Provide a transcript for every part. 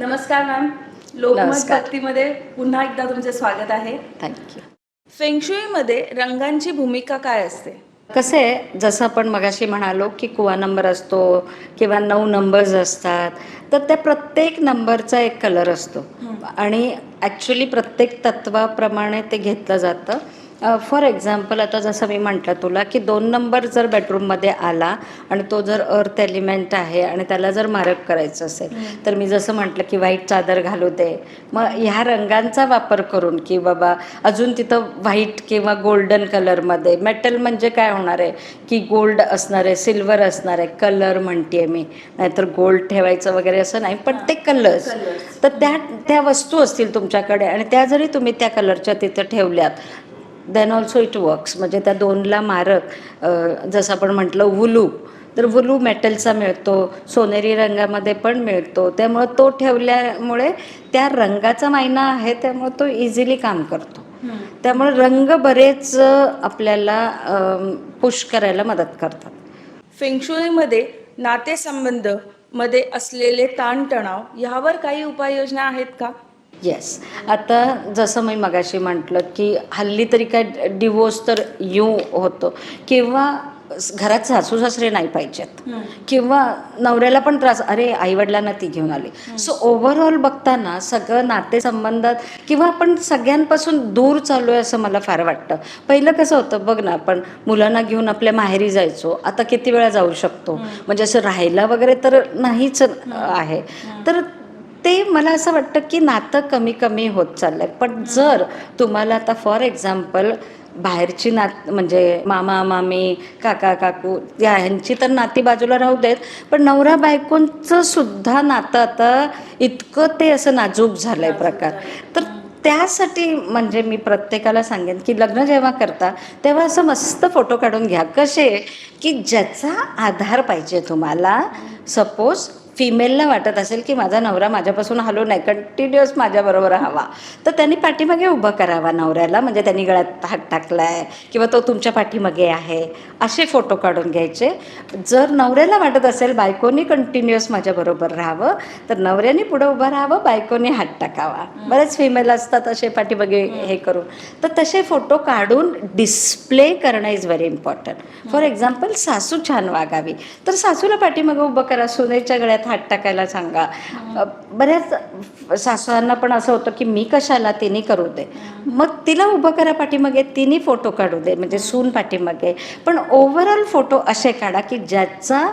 नमस्कार मॅम. लोकमत. भक्तीमध्ये पुन्हा एकदा तुमचे स्वागत आहे. थँक्यू फेंगशुईमध्ये रंगांची भूमिका काय असते? कसं आहे जसं आपण मगाशी म्हणालो की कुवा नंबर असतो किंवा नऊ नंबर्स असतात तर त्या प्रत्येक नंबरचा एक कलर असतो. आणि ॲक्च्युली प्रत्येक तत्वाप्रमाणे ते घेतलं जातं. फॉर एक्झाम्पल आता जसं मी म्हटलं तुला की दोन नंबर जर बेडरूममध्ये आला आणि तो जर अर्थ एलिमेंट आहे आणि त्याला जर मारक करायचं असेल तर मी जसं म्हटलं की व्हाईट चादर घालू दे. मग ह्या रंगांचा वापर करून की बाबा अजून तिथं व्हाईट किंवा गोल्डन कलरमध्ये मेटल म्हणजे काय होणार आहे? की गोल्ड असणार आहे सिल्वर असणार आहे कलर म्हणते मी. नाहीतर गोल्ड ठेवायचं वगैरे असं नाही पण ते कलर्स. तर त्या त्या वस्तू असतील तुमच्याकडे आणि त्या जरी तुम्ही त्या कलरच्या तिथं ठेवल्यात देन ऑल्सो इट वर्क्स म्हणजे त्या दोनला मारक जसं आपण म्हटलं वुलू. तर वुलू मेटलचा मिळतो सोनेरी रंगामध्ये पण मिळतो. त्यामुळं तो ठेवल्यामुळे त्या रंगाचा मायना आहे त्यामुळे तो इझिली काम करतो. त्यामुळे रंग बरेच आपल्याला पुश करायला मदत करतात. फेंगशुईमध्ये नातेसंबंधमध्ये असलेले ताणतणाव यावर काही उपाययोजना आहेत का? येस आता जसं मी मगाशी म्हटलं की हल्ली तरी काय डिवोर्स तर येऊ होतो. किंवा घरात सासू सासरे नाही पाहिजेत. किंवा नवऱ्याला पण त्रास अरे आईवडिलांना ती घेऊन आली. सो ओव्हरऑल बघताना सगळं नातेसंबंधात किंवा आपण सगळ्यांपासून दूर चालू आहे असं मला फार वाटतं. पहिलं कसं होतं बघ ना आपण मुलांना घेऊन आपल्या माहेरी जायचो. आता किती वेळा जाऊ शकतो. म्हणजे असं राहायला वगैरे तर नाहीच आहे. तर ते मला असं वाटतं की नातं कमी कमी होत चाललंय. पण जर तुम्हाला आता फॉर एक्झाम्पल बाहेरची नात म्हणजे मामा मामी काका काकू या ह्यांची तर नाती बाजूला राहू देत पण नवरा बायकोंचं सुद्धा नातं आता इतकं ते असं नाजूक झालंय प्रकार. तर त्यासाठी म्हणजे मी प्रत्येकाला सांगेन की लग्न जेव्हा करता तेव्हा असं मस्त फोटो काढून घ्या. कसे? की ज्याचा आधार पाहिजे तुम्हाला. सपोज फिमेलला वाटत असेल की माझा नवरा माझ्यापासून हलो नाही कंटिन्युअस माझ्याबरोबर हवा. तर त्यांनी पाठीमागे उभं करावा नवऱ्याला म्हणजे त्यांनी गळ्यात हात टाकलाय किंवा तो तुमच्या पाठीमागे आहे असे फोटो काढून घ्यायचे. जर नवऱ्याला वाटत असेल बायकोनी कंटिन्युअस माझ्याबरोबर राहावं तर नवऱ्याने पुढं उभं राहावं बायकोने हात टाकावा. बरेच फिमेल असतात असे पाठीमागे हे करून. तर तसे फोटो काढून डिस्प्ले करणं is very important for example सासू छान वागावी. तर सासूला पाठीमागे उभं करा सुनेच्या गळ्यात हात टाकायला सांगा. बऱ्याच सासूंना पण असं होतं की मी कशाला तिने करू दे. मग तिला उभं करा पाठीमागे तिने फोटो काढू दे म्हणजे सून पाठीमागे. पण ओव्हरऑल फोटो असे काढा की ज्याचा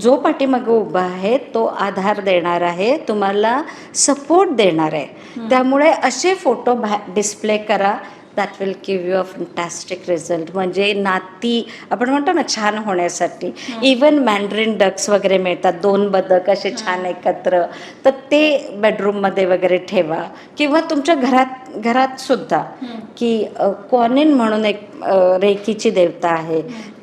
जो पाठीमागे उभा आहे तो आधार देणार आहे तुम्हाला सपोर्ट देणार आहे. त्यामुळे असे फोटो डिस्प्ले करा. That will give you a fantastic result म्हणजे नाती आपण म्हणतो ना छान होण्यासाठी. इवन मॅन्ड्रिन डक्स वगैरे मिळतात. दोन बदक असे छान एकत्र. तर ते बेडरूममध्ये वगैरे ठेवा. किंवा तुमच्या घरात घरात सुद्धा की कॉनिन म्हणून एक अ, रेकीची देवता आहे.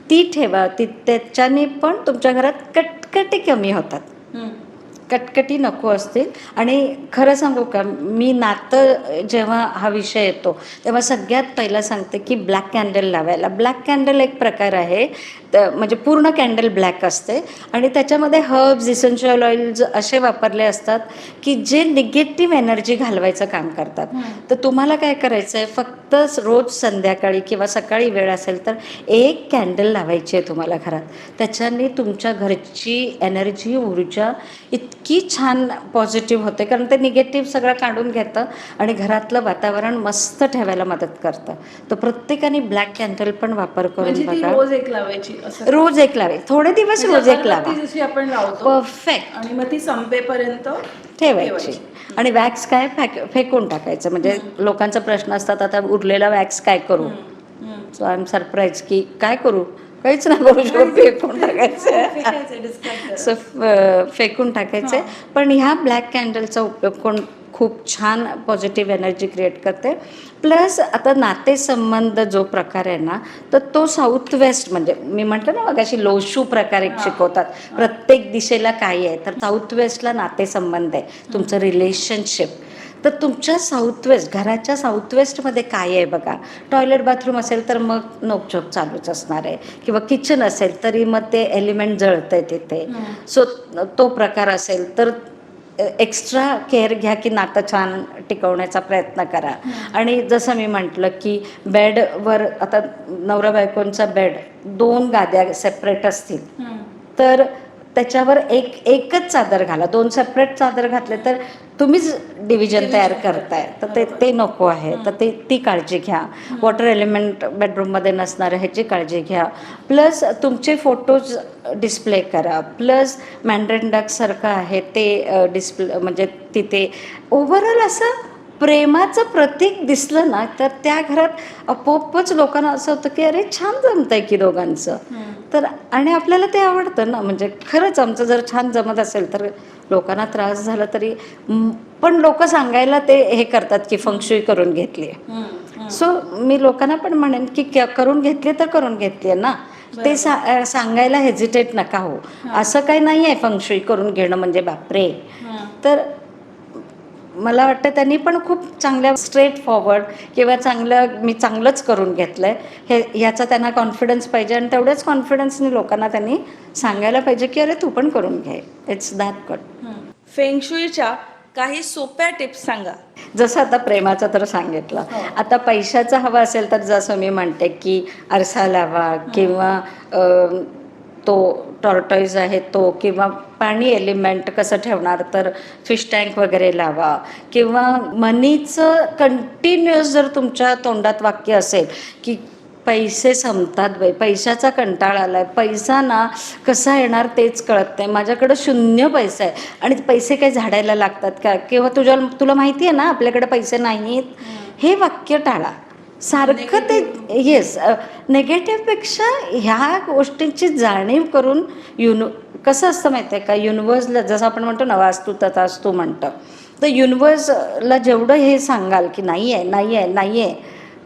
ती ठेवा. ती त्याच्याने पण तुमच्या घरात कटकटी कमी होतात. कटकटी नको असतील. आणि खरं सांगू का मी नातं जेव्हा हा विषय येतो तेव्हा सगळ्यात पहिला सांगते की ब्लॅक कॅन्डल लावायला. ब्लॅक कॅन्डल एक प्रकार आहे म्हणजे पूर्ण कॅन्डल ब्लॅक असते. आणि त्याच्यामध्ये हर्ब्स इसेन्शियल ऑइल्स असे वापरले असतात की जे निगेटिव्ह एनर्जी घालवायचं काम करतात. तर तुम्हाला काय करायचं आहे फक्त रोज संध्याकाळी किंवा सकाळी वेळ असेल तर एक कॅन्डल लावायची आहे तुम्हाला घरात. त्याच्याने तुमच्या घरची एनर्जी ऊर्जा इतकी छान पॉझिटिव्ह होते कारण ते निगेटिव्ह सगळं काढून घेतं आणि घरातलं वातावरण मस्त ठेवायला मदत करतं. तर प्रत्येकाने ब्लॅक कॅन्डल पण वापर म्हणजे करून बघा. रोज एक लावायची रोज एक लावे. थोडे दिवस म्हणजे रोज एक लावा. आपण परफेक्ट आणि मग ती संपेपर्यंत ठेवायची. आणि वॅक्स काय फेक फेकून टाकायचं. म्हणजे लोकांचा प्रश्न असतात आता उरलेला वॅक्स काय करू? सो आय एम सरप्राईज की काय करू? काहीच नाही करू शकत फेकून टाकायचं. सो फेकून टाकायचे. पण ह्या ब्लॅक कॅन्डलचा उपयोग कोण खूप छान पॉझिटिव्ह एनर्जी क्रिएट करते. प्लस आता नातेसंबंध जो प्रकार आहे ना तर तो साऊथ वेस्ट म्हणजे मी म्हटलं ना मग अशी लोशू प्रकार एक शिकवतात. प्रत्येक दिशेला काय आहे तर साऊथ वेस्टला नातेसंबंध आहे. तुमचं रिलेशनशिप तर तुमच्या साऊथ वेस्ट घराच्या साऊथ वेस्टमध्ये काय आहे बघा? टॉयलेट बाथरूम असेल तर मग नोकझोक चालूच असणार आहे. किंवा किचन असेल तरी मग ते एलिमेंट जळतं आहे तिथे सो तो प्रकार असेल तर एक्स्ट्रा केअर घ्या की नातं छान टिकवण्याचा प्रयत्न करा. आणि जसं मी म्हटलं की बेडवर आता नवरा बायकोंचा बेड दोन गाद्या सेपरेट असतील. तर त्याच्यावर एक एकच चादर घाला. दोन सेपरेट चादर घातले तर तुम्हीच डिव्हिजन तयार करताय. तर ते ते नको आहे. तर ते ती काळजी घ्या. वॉटर एलिमेंट बेडरूममध्ये नसणार ह्याची काळजी घ्या. प्लस तुमचे फोटोज डिस्प्ले करा. प्लस मॅन्ड्रेन डकसारखं आहे ते डिस्प्ले म्हणजे तिथे ओव्हरऑल असं प्रेमाचं प्रतीक दिसलं ना तर त्या घरात आपोआपच लोकांना असं होतं की अरे छान जमतंय की दोघांचं. तर आणि आपल्याला ते आवडतं ना म्हणजे खरंच आमचं जर छान जमत असेल तर लोकांना त्रास झाला तरी पण लोक सांगायला ते हे करतात की फंक्शुई करून घेतली सो मी लोकांना पण म्हणेन की करून घेतली तर करून घेतली ना. ते सा सांगायला हेजिटेट नका हो. असं काही नाही आहे फंक्शुई करून घेणं म्हणजे बापरे. तर मला वाटतं त्यांनी पण खूप चांगल्या स्ट्रेट फॉरवर्ड किंवा चांगलं मी चांगलंच करून घेतलं आहे हे ह्याचा त्यांना कॉन्फिडन्स पाहिजे आणि तेवढ्याच कॉन्फिडन्सने लोकांना त्यांनी सांगायला पाहिजे की अरे तू पण करून घे. इट्स दॅट कट फेंगशुईच्या काही सोप्या टिप्स सांगा. जसं आता प्रेमाचं तर सांगितलं. आता पैशाचं हवं असेल तर जसं मी म्हणते की आरसा लावा किंवा तो टॉर्टॉईज आहे तो किंवा पाणी एलिमेंट कसं ठेवणार? तर फिश टँक वगैरे लावा. किंवा मनीचं कंटिन्युअस जर तुमच्या तोंडात वाक्य असेल की पैसे संपतात बाई पैशाचा कंटाळा आलाय पैसा ना कसा येणार तेच कळत नाही. माझ्याकडं शून्य पैसा आहे. आणि पैसे काही झाडायला लागतात का? किंवा तुझ्या तुला माहिती आहे ना आपल्याकडे पैसे नाहीत हे वाक्य टाळा. सारखं ते येस नेगेटिव्हपेक्षा ह्या गोष्टींची जाणीव करून युनो कसं असतं माहिती आहे का? युनिवर्सला जसं आपण म्हणतो ना वास्तू तथास्तू म्हणतं. तर युनिवर्सला जेवढं हे सांगाल की नाही आहे नाही आहे नाही आहे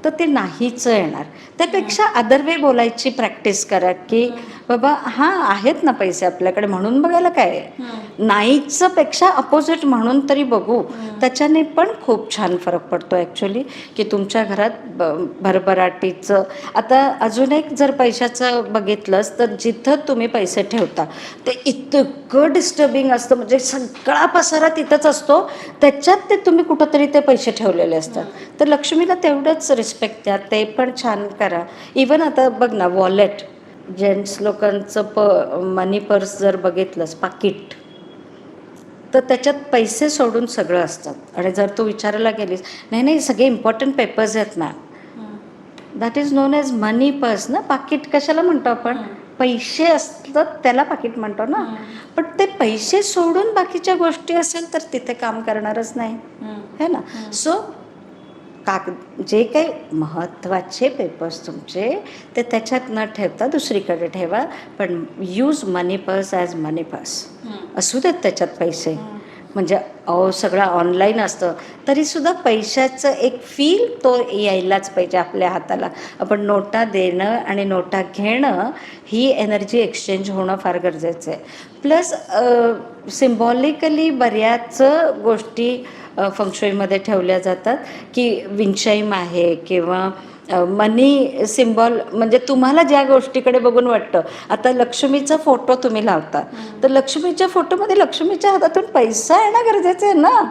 तर ते नाहीच येणार. त्यापेक्षा अदर वे बोलायची प्रॅक्टिस करा की बाबा हां आहेत ना पैसे आपल्याकडे म्हणून बघायला काय नाहीच पेक्षा अपोजिट म्हणून तरी बघू. त्याच्याने पण खूप छान फरक पडतो ॲक्च्युली की तुमच्या घरात भरभराटीचं. आता अजून एक जर पैशाचं बघितलंस तर जिथं तुम्ही पैसे ठेवता ते इतकं डिस्टर्बिंग असतं. म्हणजे सगळा पसारा तिथंच असतो. त्याच्यात ते तुम्ही कुठंतरी ते पैसे ठेवलेले असतात. तर लक्ष्मीला तेवढंच रिस्पेक्ट द्या ते पण छान करा. इवन आता बघ ना वॉलेट जेंट्स लोकांचं प मनी पर्स जर बघितलंस पाकिट. तर त्याच्यात पैसे सोडून सगळं असतात. आणि जर तू विचारायला गेलीस नाही नाही सगळे इम्पॉर्टंट पेपर्स आहेत ना. That is known as money purse ना? पाकिट कशाला म्हणतो आपण? पैसे असतात त्याला पाकिट म्हणतो ना? पण ते पैसे सोडून बाकीच्या गोष्टी असेल तर तिथे काम करणारच नाही. है ना? सो काग जे काही महत्त्वाचे पेपर्स तुमचे ते त्याच्यात न ठेवता दुसरीकडे ठेवा. पण use money purse as money purse असू देत त्याच्यात पैसे. म्हणजे अहो सगळं ऑनलाईन असतं. तरीसुद्धा पैशाचं एक फील तो यायलाच पाहिजे आपल्या हाताला. आपण नोटा देणं आणि नोटा घेणं ही एनर्जी एक्सचेंज होणं फार गरजेचं आहे. प्लस सिम्बॉलिकली बऱ्याच गोष्टी फंक्शनमध्ये ठेवल्या जातात की विंचाईम आहे किंवा मनी सिम्बॉल म्हणजे तुम्हाला ज्या गोष्टीकडे बघून वाटतं. आता लक्ष्मीचा फोटो तुम्ही लावता. तर लक्ष्मीच्या फोटोमध्ये लक्ष्मीच्या हातातून पैसा येणं गरजेचं आहे ना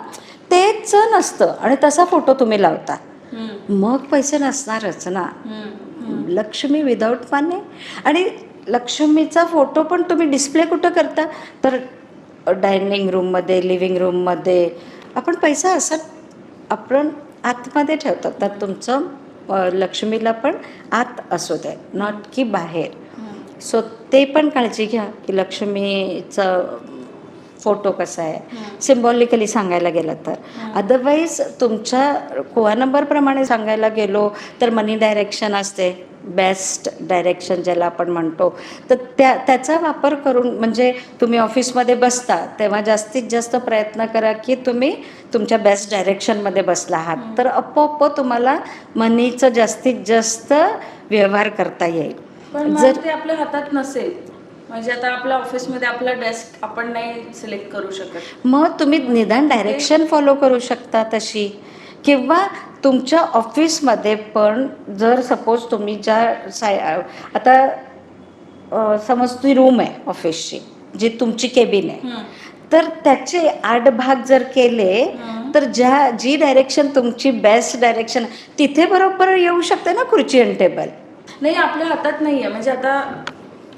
तेच नसतं आणि तसा फोटो तुम्ही लावता. मग पैसे नसणारच ना. लक्ष्मी विदाऊट माने आणि लक्ष्मीचा फोटो पण तुम्ही डिस्प्ले कुठं करता? तर डायनिंग रूममध्ये लिव्हिंग रूममध्ये आपण पैसा असा आपण आतमध्ये ठेवतो तर तुमचं लक्ष्मीला पण आत असू दे नॉट की बाहेर. सो ते पण काळजी घ्या की लक्ष्मीचं फोटो कसा आहे? सिम्बॉलिकली सांगायला गेलं तर. अदरवाईज तुमच्या कोआ नंबरप्रमाणे सांगायला गेलो तर मनी डायरेक्शन असते. बेस्ट डायरेक्शन ज्याला आपण म्हणतो. तर त्या त्याचा वापर करून म्हणजे तुम्ही ऑफिसमध्ये बसता तेव्हा जास्तीत जास्त प्रयत्न करा की तुम्ही तुमच्या बेस्ट डायरेक्शनमध्ये बसला आहात. तर आपोआप तुम्हाला मनीचं जास्तीत जास्त व्यवहार करता येईल. जर ते आपल्या हातात नसेल. म्हणजे आता आपल्या ऑफिसमध्ये आपला डेस्क आपण नाही सिलेक्ट करू शकत. मग तुम्ही निदान डायरेक्शन फॉलो करू शकता तशी. किंवा तुमच्या ऑफिसमध्ये पण जर सपोज तुम्ही ज्या साय आता समज ती रूम आहे ऑफिसची जी तुमची केबिन आहे तर त्याचे आठ भाग जर केले. तर ज्या जी डायरेक्शन तुमची बेस्ट डायरेक्शन तिथे बरोबर येऊ शकते ना खुर्ची आणि टेबल नाही आपल्या हातात नाहीये. म्हणजे आता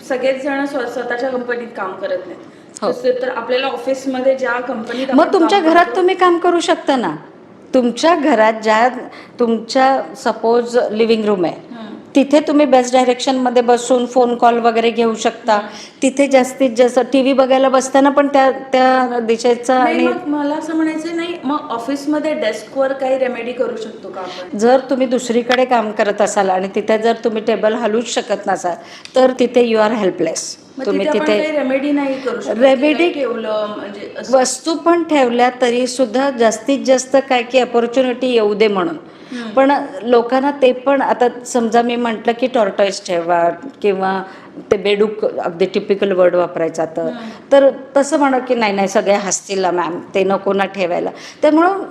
सगळेच जण स्व- स्वतःच्या कंपनीत काम करत हो. नाही तसं तर आपल्याला ऑफिसमध्ये ज्या कंपनीत मग तुमच्या घरात तुम्ही काम करू शकता ना? तुमच्या घरात ज्या तुमच्या सपोज लिव्हिंग रूम आहे. तिथे तुम्ही बेस्ट डायरेक्शनमध्ये बसून फोन कॉल वगैरे घेऊ शकता. तिथे जास्तीत जास्त टी व्ही बघायला बसताना पण त्या त्या दिशेचा आणि मला असं म्हणायचं नाही मग ऑफिसमध्ये डेस्कवर काही रेमेडी करू शकतो का जर तुम्ही दुसरीकडे काम करत असाल आणि तिथे जर तुम्ही टेबल हलवूच शकत नसाल तर तिथे यू आर हेल्पलेस तुम्ही तिथे रेमेडी नाही करू काही ठेवलं म्हणजे. वस्तू पण ठेवल्या तरी सुद्धा जास्तीत जास्त काय की अपॉर्च्युनिटी येऊ दे म्हणून. पण लोकांना ते पण आता समजा मी म्हटलं की टॉर्टॉईस ठेवा किंवा ते बेडूक अगदी टिपिकल वर्ड वापरायचा तर तर तसं म्हणा की नाही नाही सगळे हसतील मॅम ते नको ना ठेवायला. त्यामुळं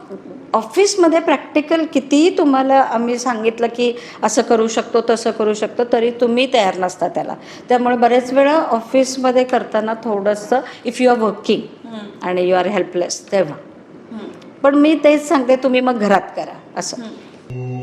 ऑफिसमध्ये प्रॅक्टिकल कितीही तुम्हाला आम्ही सांगितलं की असं करू शकतो तसं करू शकतो तरी तुम्ही तयार नसता त्याला. त्यामुळे बरेच वेळा ऑफिसमध्ये करताना थोडंसं इफ यू आर वर्किंग. आणि यू आर हेल्पलेस तेव्हा. पण मी तेच सांगते तुम्ही मग घरात करा असं. Mm-hmm.